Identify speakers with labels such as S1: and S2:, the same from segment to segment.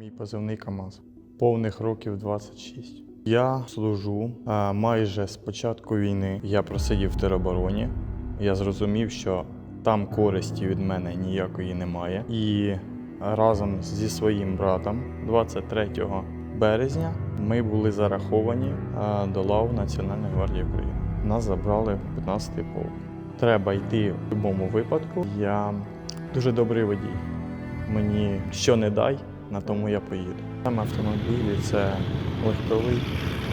S1: Мій позивний КАМАЗ. Повних років 26. Я служу майже з початку війни. Я просидів в теробороні. Я зрозумів, що там користі від мене ніякої немає. І разом зі своїм братом 23 березня ми були зараховані до лав Національної гвардії України. Нас забрали в 15-й полк. Треба йти в будь-якому випадку. Я дуже добрий водій. Мені що не дай, на тому я поїду. Саме автомобілі це легковий,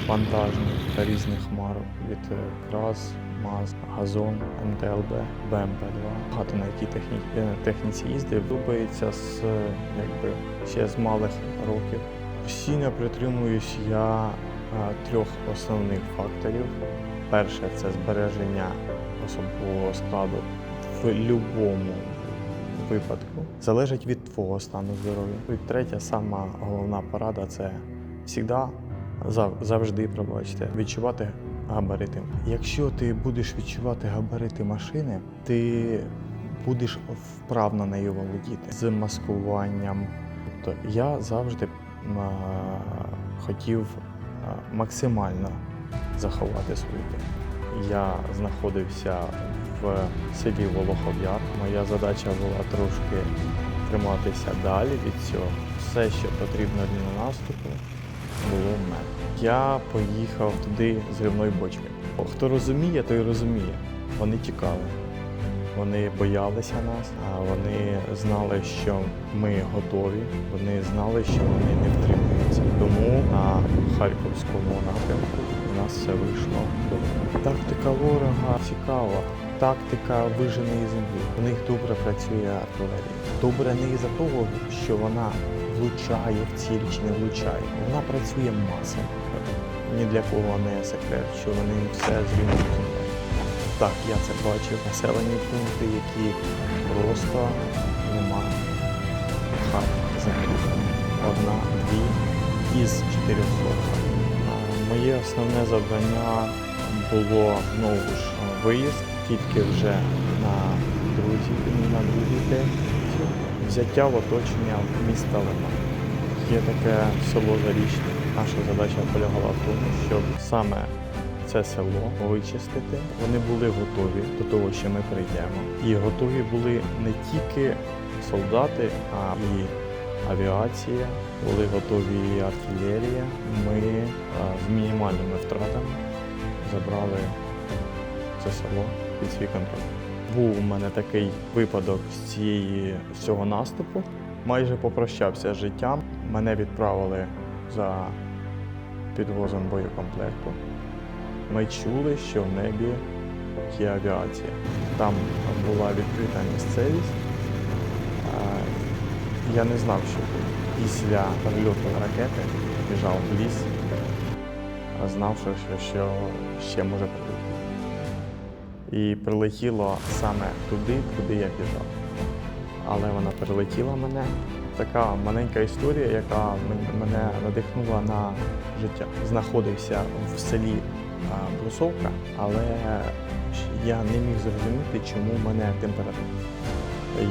S1: вантажний та різних марок від е, КРАС, МАЗ, Газон, МТЛБ, БМП-2. Багато на якій техні... е, техніці їздив. Подобається з е, якби ще з малих років. Постійно притримуюсь я трьох основних факторів. Перше це збереження особового складу в будь-якому випадку. Залежить від твого стану здоров'я. І третя, сама головна порада це завжди, зав- завжди, пробачте, відчувати габарити. Якщо ти будеш відчувати габарити машини, ти будеш вправно нею володіти з маскуванням. Тобто я завжди а, хотів а, максимально заховати свою. Я знаходився в селі Волохов'яр. Моя задача була трошки триматися далі від цього. Все, що потрібно для наступу, було в мене. Я поїхав туди з гривною бочкою. Хто розуміє, той розуміє. Вони тікали. Вони боялися нас, а вони знали, що ми готові. Вони знали, що вони не втримуються. Тому на харківському напрямку у нас все вийшло. Тактика ворога цікава. Тактика виженої землі. У них добре працює артилерія. Добре не із-за того, що вона влучає в ціль чи не влучає. Вона працює масово. Ні для кого не секрет, що вони все зрівнюють. Так, я це бачив. Населені пункти, які просто нема хат закріплені. Одна, дві із 400 хат. Моє основне завдання було знову ж виїзд, тільки вже на другий, на другий день. Взяття в оточення міста Лиман. Є таке село Зарічне. Наша задача полягала в тому, щоб саме це село вичистити. Вони були готові до того, що ми прийдемо. І готові були не тільки солдати, а і авіація, були готові і артилерія. Ми з мінімальними втратами забрали це село під свій контроль. Був у мене такий випадок з цієї з цього наступу. Майже попрощався з життям. Мене відправили за підвозом боєкомплекту. Ми чули, що в небі є авіація. Там була відкрита місцевість. Я не знав, що. Після прильоту ракети біжав в ліс, а знав, що, що, що ще може прилетіти. І прилетіло саме туди, куди я біжав. Але вона перелетіла мене. Така маленька історія, яка мене надихнула на життя. Знаходився в селі Брусовка, але я не міг зрозуміти, чому в мене температура.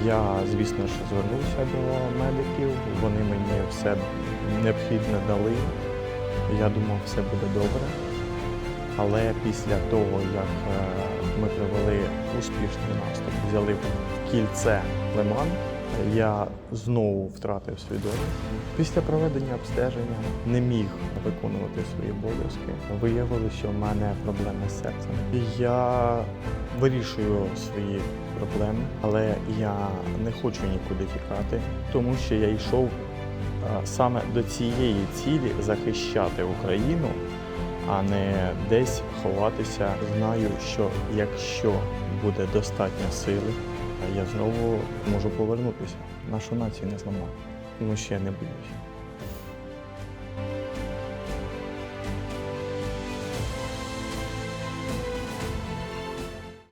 S1: Я, звісно ж, звернувся до медиків, вони мені все необхідне дали. Я думав, все буде добре. Але після того, як е, ми провели успішний наступ, взяли в кільце Лиман, я знову втратив свідомість. Після проведення обстеження не міг виконувати свої обов'язки. Виявилося, що в мене проблеми з серцем. Я вирішую свої проблеми, але я не хочу нікуди тікати, тому що я йшов е, саме до цієї цілі захищати Україну а не десь ховатися. Знаю, що якщо буде достатньо сили, я знову можу повернутися. Нашу націю не зламати, тому ще не боюся.